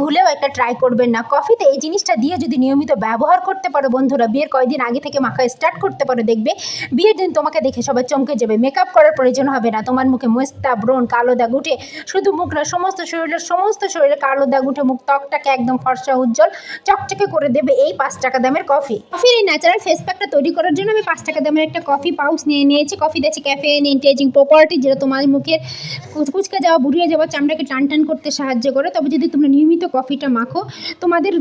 ভুলেও একটা ট্রাই করবেন না। কফিতে এই জিনিসটা দিয়ে যদি নিয়মিত ব্যবহার করতে পারো বন্ধুরা, বিয়ের কয়েকদিন আগে থেকে মাখা স্টার্ট করতে পারো, দেখবে বিয়ের দিন তোমাকে দেখে সবাই চমকে যাবে। মেকআপ করার প্রয়োজন হবে না। তোমার মুখে মুস্তা ব্রণ, কালো দাগ উঠে শুধু মুখ না, সমস্ত শরীরের, সমস্ত শরীরে কালো দাগ উঠে মুখ ত্বকটাকে একদম ফর্সা, উজ্জ্বল, চকচকে করে দেবে এই পাঁচ টাকা দামের কফি কফির এই ন্যাচারাল ফেস প্যাকটা তৈরি করার জন্য আমি পাঁচ টাকা দামের একটা কফি পাউচ নিয়ে নিয়েছি। কফি দিয়েছি ক্যাফেন ইন্টেজিং প্রপার্টি যেটা তোমার মুখের কুচকুচকে যাওয়া, বুড়িয়ে যাওয়া, চামড়াকে টান টান করতে সাহায্য করে। তবে যদি তোমরা নিয়মিত কফিটা মাখো। তোমাদের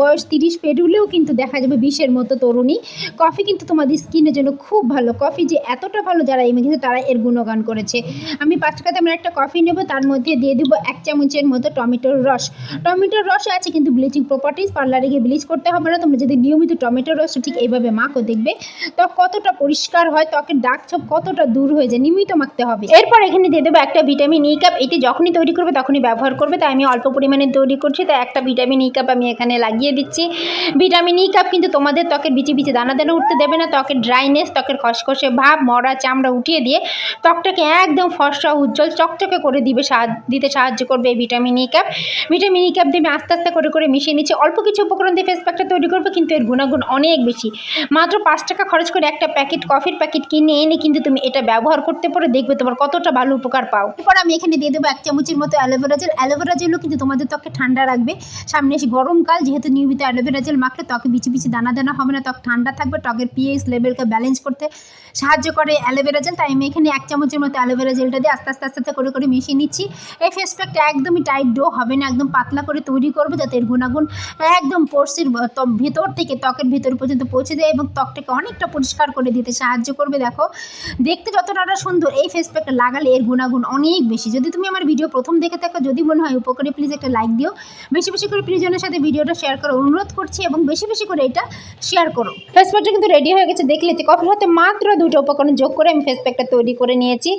বয়স তিরিশ পেরুলেও কিন্তু দেখা যাবে বিশের মতো তরুণী। কফি কিন্তু তোমাদের স্কিনের জন্য খুব ভালো। কফি যে এতটা ভালো যারা এই কিন্তু তারা এর গুণগান করেছে। আমি পাঁচ টাকা দামের একটা কফি নেব, তার মধ্যে দিয়ে দেবো এক চামচের মতো টমেটোর রস। টমেটোর রস আছে কিন্তু ব্লিচিং প্রপার্টিস পার্লারে গিয়ে ব্লিচ করতে হবে না। তোমরা যদি নিয়মিত টমেটোর রস ঠিক এইভাবে মাখো, দেখবে ত্বক কতটা পরিষ্কার হয়, ত্বকের ডাক ছোপ কতটা দূর হয়ে যায়, নিয়মিত মাখতে হবে। এরপর এখানে দিয়ে দেবো একটা ভিটামিন ই কাপ এটি যখনই তৈরি করবে, তখনই ব্যবহার করবে। তাই আমি অল্প পরিমাণে তৈরি করছি, তাই একটা ভিটামিন ই কাপ আমি এখানে লাগিয়ে দিচ্ছি। ভিটামিন ই কাপ কিন্তু তোমাদের ত্বকের বিচি বিচি দানা দানা উঠতে দেবে না, ত্বকের ড্রাইনেস ত্বকের খসখসে ভাব, মরা, চামড়া উঠিয়ে দিয়ে ত্বকটাকে একদম ফর্সা, উজ্জ্বল, চকচকে করে দিবে দিতে সাহায্য করবে এই vitamin E cap vitamin E cap দিয়ে আমি আস্তে আস্তে করে করে মিশিয়ে নিচ্ছি। অল্প কিছু উপকরণ দিয়ে ফেস প্যাকটা তৈরি করব, কিন্তু এর গুণাগুণ অনেক বেশি। মাত্র পাঁচ টাকা খরচ করে একটা প্যাকেট কফির প্যাকেট কিনে এনে কিন্তু তুমি এটা ব্যবহার করতে পারো, দেখবে তোমার কতটা ভালো উপকার পাও। এরপর আমি এখানে দিয়ে দেবো এক চামচের মতো অ্যালোভেরা জেল অ্যালোভেরা জেলও কিন্তু তোমাদের ত্বকে ঠান্ডা রাখবে। সামনে এসে গরমকাল, যেহেতু নিয়মিত অ্যালোভেরা জেল মাখলে ত্বকে বিচি বিচি দানা দানা হবে না, ত্বক ঠান্ডা থাকবে, ত্বকের পিএইচ লেভেলকে ব্যালেন্স করতে সাহায্য করে অ্যালোভেরা জেল। তাই আমি এখানে এক চামচের মতো অ্যালোভেরা জেলটা দিয়ে আস্তে আস্তে আস্তে আস্তে করে করে মিশিয়ে নিচ্ছি। এই ফেস প্যাকটা একদমই টাইট ডো হবে না, একদম পাতলা করে তৈরি করব, যাতে এর গুণাগুণ একদম পড়শির ভেতর থেকে ত্বকের ভিতর পর্যন্ত পৌঁছে দেয় এবং ত্বকটাকে অনেকটা পরিষ্কার করে দিতে সাহায্য করবে। দেখো, দেখতে যতটা সুন্দর, এই ফেস প্যাকটা লাগালে এর গুণাগুণ অনেক বেশি। যদি তুমি আমার ভিডিও প্রথম দেখে থাকো, যদি মনে হয় উপকারী প্লিজ একটা লাইক দিও। বেশি বেশি করে প্রিয়জনের সাথে ভিডিওটা শেয়ার করার অনুরোধ করছি এবং বেশি বেশি করে এটা শেয়ার করো। ফেস প্যাকটা কিন্তু রেডি হয়ে গেছে, দেখলে যে কফির হাতে মাত্র দুটো উপকরণ যোগ করে আমি ফেস প্যাকটা তৈরি করে নিয়েছি।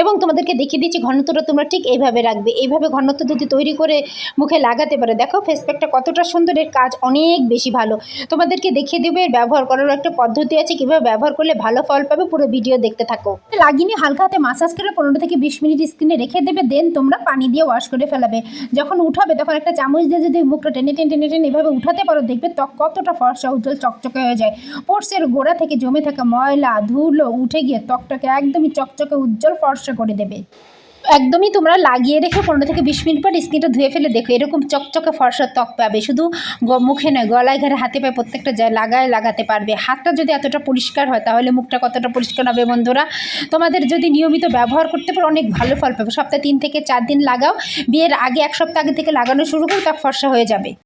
এবং তোমাদেরকে দেখিয়ে দিচ্ছি, ঘনত্বটা তোমরা ঠিক এইভাবে রাখবে। এইভাবে ঘনত্ব যদি তৈরি করে মুখে লাগাতে পারো, দেখো ফেস প্যাকটা কতটা সুন্দর, এর কাজ অনেক বেশি ভালো। তোমাদেরকে দেখিয়ে দেবে, এর ব্যবহার করার একটা পদ্ধতি আছে, কীভাবে ব্যবহার করলে ভালো ফল পাবে, পুরো ভিডিও দেখতে থাকো। লাগিয়ে নিয়ে হালকা হাতে মাসাজ করে পনেরো থেকে বিশ মিনিট স্কিনে রেখে দেবে দেন তোমরা পানি দিয়ে ওয়াশ করে ফেলাবে। যখন উঠাবে, তখন একটা চামচ দিয়ে যদি মুখটা টেনে টেনে টেনে টেনে এভাবে উঠাতে পারো, দেখবে ত্বক কতটা ফর্সা, উজ্জ্বল, চকচকে হয়ে যায়। পোর্সের গোড়া থেকে জমে থাকা ময়লা, ধুলো উঠে গিয়ে ত্বকটাকে একদমই চকচকে, উজ্জ্বল, ফর্সা করে দেবে। একদমই তোমরা লাগিয়ে রেখে, পনেরো থেকে বিশ মিনিট পর স্কিনটা ধুয়ে ফেলে দেখো। এরকম চকচকে ফর্সা ত্বক পাবে, শুধু মুখে নয়, গলায় ঘরে হাতে পায়ে প্রত্যেকটা যায় লাগায় লাগাতে পারবে। হাতটা যদি এতটা পরিষ্কার হয়, তাহলে মুখটা কতটা পরিষ্কার হবে বন্ধুরা? তোমাদের যদি নিয়মিত ব্যবহার করতে পারো, অনেক ভালো ফল পাবে। সপ্তাহে তিন থেকে চার দিন লাগাও, বিয়ের আগে এক সপ্তাহ আগে থেকে লাগানো শুরু করো, ত্বক ফর্সা হয়ে যাবে।